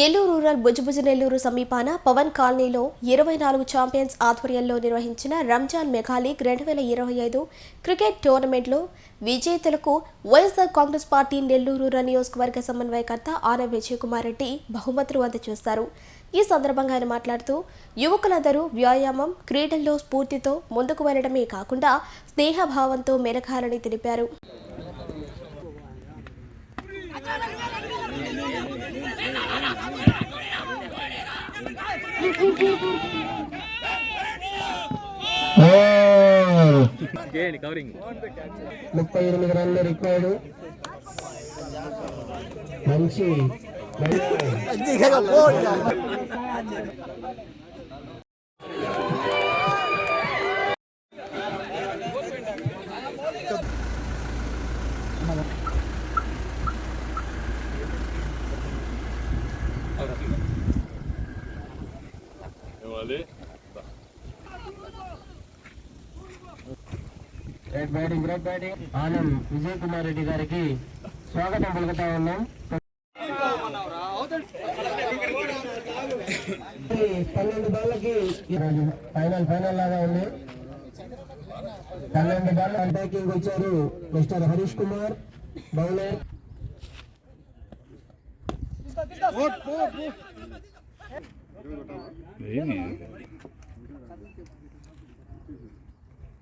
Nellore rural భుజభుజ Nellore సమీపాన పవన్ కాలనీలో ఇరవై నాలుగు ఛాంపియన్స్ ఆధ్వర్యంలో నిర్వహించిన రంజాన్ మెగా రెండు వేల ఇరవై ఐదు క్రికెట్ టోర్నమెంట్లో విజేతలకు YSR Congress party Nellore rural నియోజకవర్గ సమన్వయకర్త ఆన విజయకుమార్ రెడ్డి బహుమతులు అందజేస్తారు ఈ సందర్భంగా ఆయన మాట్లాడుతూ యువకులందరూ వ్యాయామం క్రీడల్లో స్ఫూర్తితో ముందుకు వెళ్ళడమే కాకుండా స్నేహభావంతో మెలగాలని తెలిపారు. ముప్పై ఎనిమిది రన్లు రికార్డు మంచి Right batting right batting Anam Vijay Kumar Reddy గారికి స్వాగతం పలుకుతా ఉన్నాం. ఈ పన్నెండు బాళ్ళకి ఈరోజు ఫైనల్ ఫైనల్ లాగా ఉంది. పన్నెండు బాల్ అటాకింగ్ వచ్చారు మిస్టర్ హరీష్ కుమార్ బౌలర్.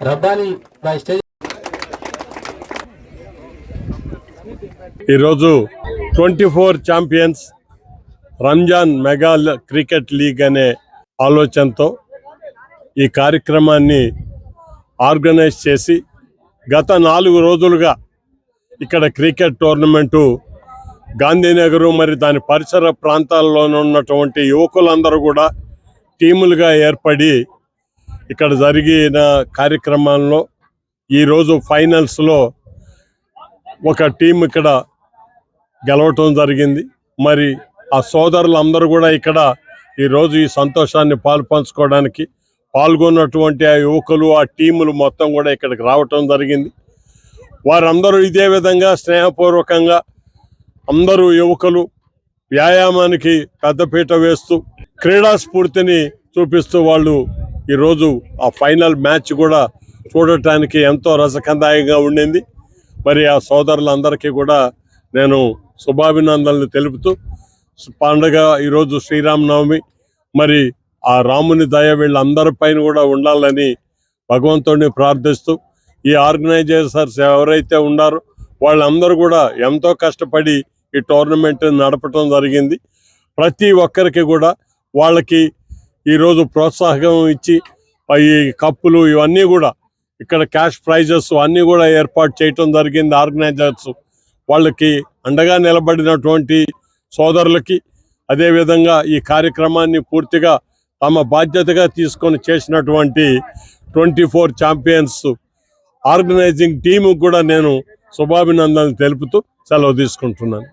రబ్బాని ఈరోజు twenty four champions Ramzan mega cricket league అనే ఆలోచనతో ఈ కార్యక్రమాన్ని ఆర్గనైజ్ చేసి గత నాలుగు రోజులుగా ఇక్కడ క్రికెట్ టోర్నమెంటు గాంధీనగరు మరి దాని పరిసర ప్రాంతాల్లోనూ ఉన్నటువంటి యువకులందరూ కూడా టీములుగా ఏర్పడి ఇక్కడ జరిగిన కార్యక్రమాల్లో ఈరోజు ఫైనల్స్లో ఒక టీం ఇక్కడ గెలవటం జరిగింది. మరి ఆ సోదరులందరూ కూడా ఇక్కడ ఈరోజు ఈ సంతోషాన్ని పాలు పంచుకోవడానికి పాల్గొన్నటువంటి ఆ యువకులు ఆ టీములు మొత్తం కూడా ఇక్కడికి రావటం జరిగింది. వారందరూ ఇదే విధంగా స్నేహపూర్వకంగా అందరూ యువకులు వ్యాయామానికి పెద్దపీట వేస్తూ క్రీడా స్ఫూర్తిని చూపిస్తూ వాళ్ళు ఈరోజు ఆ ఫైనల్ మ్యాచ్ కూడా చూడటానికి ఎంతో రసకందాయంగా ఉండింది. మరి ఆ సోదరులందరికీ కూడా నేను శుభాభినందనలు తెలుపుతూ పండగ ఈరోజు శ్రీరామనవమి. మరి ఆ రాముని దయ వీళ్ళందరిపైన కూడా ఉండాలని భగవంతుడిని ప్రార్థిస్తూ ఈ ఆర్గనైజేషన్స్ ఎవరైతే ఉన్నారో వాళ్ళందరూ కూడా ఎంతో కష్టపడి ఈ టోర్నమెంట్ నడపటం జరిగింది. ప్రతి ఒక్కరికి కూడా వాళ్ళకి ఈరోజు ప్రోత్సాహం ఇచ్చి ఈ కప్పులు ఇవన్నీ కూడా ఇక్కడ క్యాష్ ప్రైజెస్ అన్నీ కూడా ఏర్పాటు చేయటం జరిగింది ఆర్గనైజర్స్. వాళ్ళకి అండగా నిలబడినటువంటి సోదరులకి అదేవిధంగా ఈ కార్యక్రమాన్ని పూర్తిగా తమ బాధ్యతగా తీసుకొని చేసినటువంటి twenty four champions organizing team కూడా నేను శుభాభినందనలు తెలుపుతూ సెలవు తీసుకుంటున్నాను.